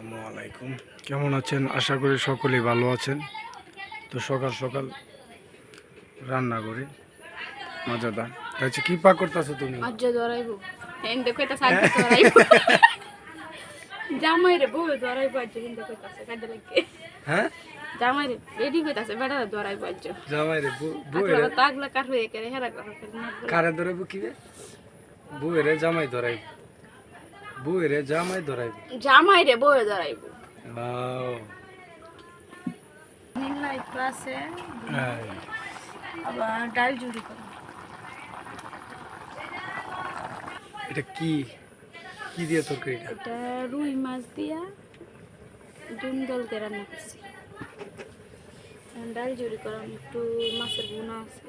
আসসালামু আলাইকুম। কেমন আছেন? আশা করি সকলেই ভালো আছেন। তো সকাল সকাল রান্না করি। মজাদার। আচ্ছা কি পাক করতেছো তুমি? সাইতে ধরাইবো। জামাই রে বউ কাজে লাগে। হ্যাঁ? জামাই রে কইতাছে আজ্জা। জামাই রে আকলা তাগলা হয়ে করে হেরা করে কারে ধরাইব কি রে? জামাই ধরাইব। বউয়ের জামাই ধরাইব। জামাই রে বউ ধরাইবো। আও, নীল লাইট আছে। আবার ডাল জুড়ি করে। এটা কি? কি দিয়ে তরকারি এটা? এটা রুই মাছ দিয়া দুন্দল দিয়ে রান্না করছি। ডাল জুড়ি করাম একটু মাছের বোনা আছে।